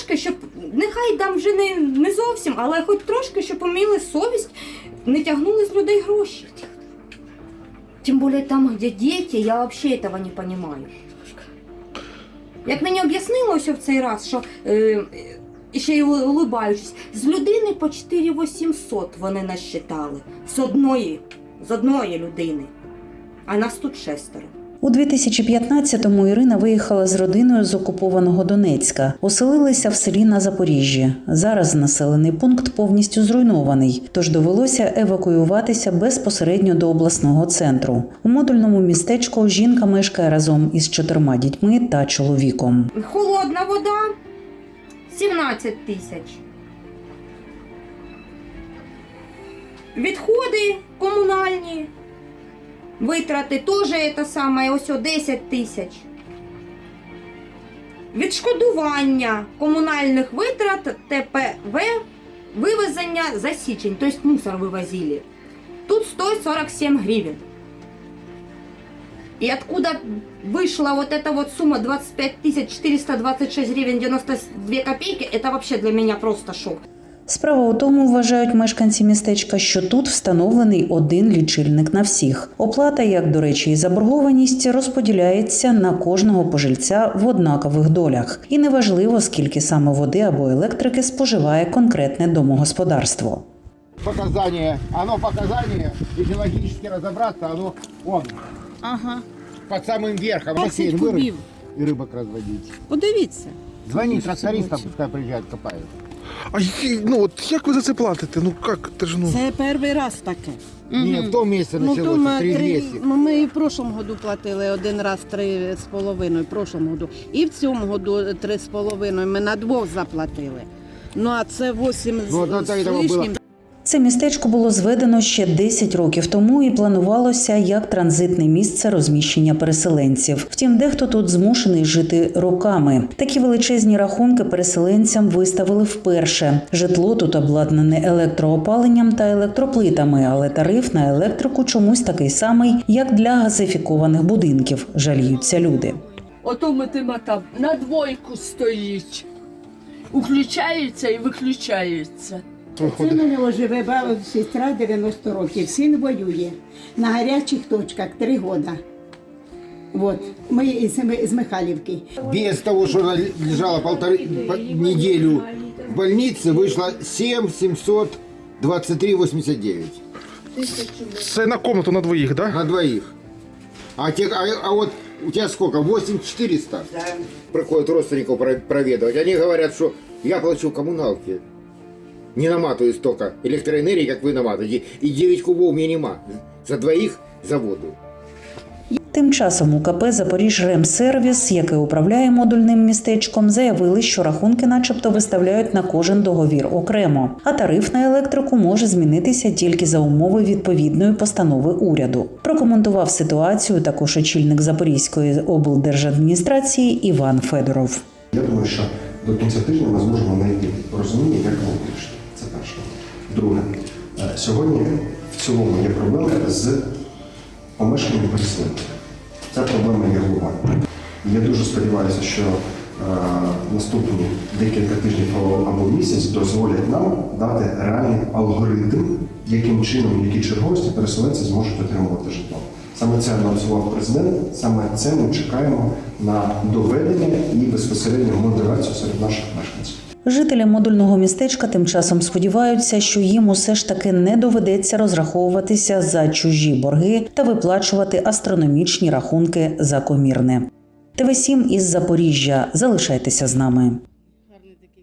трошки, щоб нехай там вже не, не зовсім, але хоч трошки, щоб поміли совість, не тягнули з людей гроші. Тим більше там, де діти, я взагалі цього не розумію. Як мені об'яснило ось в цей раз, що е, ще й улибаючись, з людини по 4800 вони насчитали. З одної, з одної людини. А нас тут шестеро. У 2015-му Ірина виїхала з родиною з окупованого Донецька, оселилися в селі на Запоріжжі. Зараз населений пункт повністю зруйнований, тож довелося евакуюватися безпосередньо до обласного центру. У модульному містечку жінка мешкає разом із чотирма дітьми та чоловіком. Холодна вода 17 тисяч. Відходи комунальні. Витрати теж це саме, ось о 10 тисяч. Відшкодування комунальних витрат ТПВ вивезення за січень, тобто мусор вивозили. Тут стоит 47 гривен. И откуда вышла вот эта вот сумма 25 426 гривен 92 копейки, это вообще для меня просто шок. Справа у тому, вважають мешканці містечка, що тут встановлений один лічильник на всіх. Оплата, як до речі, і заборгованість розподіляється на кожного пожильця в однакових долях, і неважливо, скільки саме води або електрики споживає конкретне домогосподарство. показания, оно показание, если логически разобраться, оно он Ага, под самым верхом 10 бассейн вырыть кубів. и рыбок разводить. Подивіться. Звони трактористам, пускай приезжают, копают. А які- ну от як ви за це платите? Ну як? Це ж ну. Це перший раз таке. Не, в том месте Ну, началось, то ми, три три, месяца. ну, ми і в прошлому году платили один раз три з половиною, в прошлому году. І в цьому году три з половиною. Ми на двох заплатили. Ну а це вісім Ну, з, от з цього лишнім. Це містечко було зведено ще 10 років тому і планувалося як транзитне місце розміщення переселенців. Втім, дехто тут змушений жити роками. Такі величезні рахунки переселенцям виставили вперше. Житло тут обладнане електроопаленням та електроплитами, але тариф на електрику чомусь такий самий, як для газифікованих будинків. Жаліються люди. Ото математа на двойку стоїть. Включається і виключається. Це в мене живе баба, сестра 90 років. Син воює на гарячих точках 3 роки. Вот. Ми з, Ми- з Михайлівки. Без того, что она лежала полторы по- неделю в больнице, вышло 7 723 89 Це на комнату на двоїх, да? на двоих. А, те, а, а вот у тебя сколько? 8 400 приходят родственников про- проведывать. Они говорят, что я плачу коммуналки. Не наматываю столько электроэнергии, как вы наматываете. И 9 кубов мне нема. За двоих за воду. Тим часом у КП «Запоріжремсервіс», яке управляє модульним містечком, заявили, що рахунки, начебто, виставляють на кожен договір окремо, а тариф на електрику може змінитися тільки за умови відповідної постанови уряду. Прокоментував ситуацію також очільник Запорізької облдержадміністрації Іван Федоров. Я думаю, що до кінця тижня ми зможемо знайти розуміння, як воно вирішити. Друге, е, сьогодні в цілому є проблеми з помешканням переселенців. Ця проблема є глобальна. Я дуже сподіваюся, що е, наступні декілька тижнів або місяць дозволять нам дати реальний алгоритм, яким чином, які черговості переселенці зможуть отримувати житло. Саме це анонсував президент, саме це ми чекаємо на доведення і безпосередньо модерацію серед наших мешканців. Жителі модульного містечка тим часом сподіваються, що їм усе ж таки не доведеться розраховуватися за чужі борги та виплачувати астрономічні рахунки за комірне. ТВ7 із Запоріжжя. Залишайтеся з нами.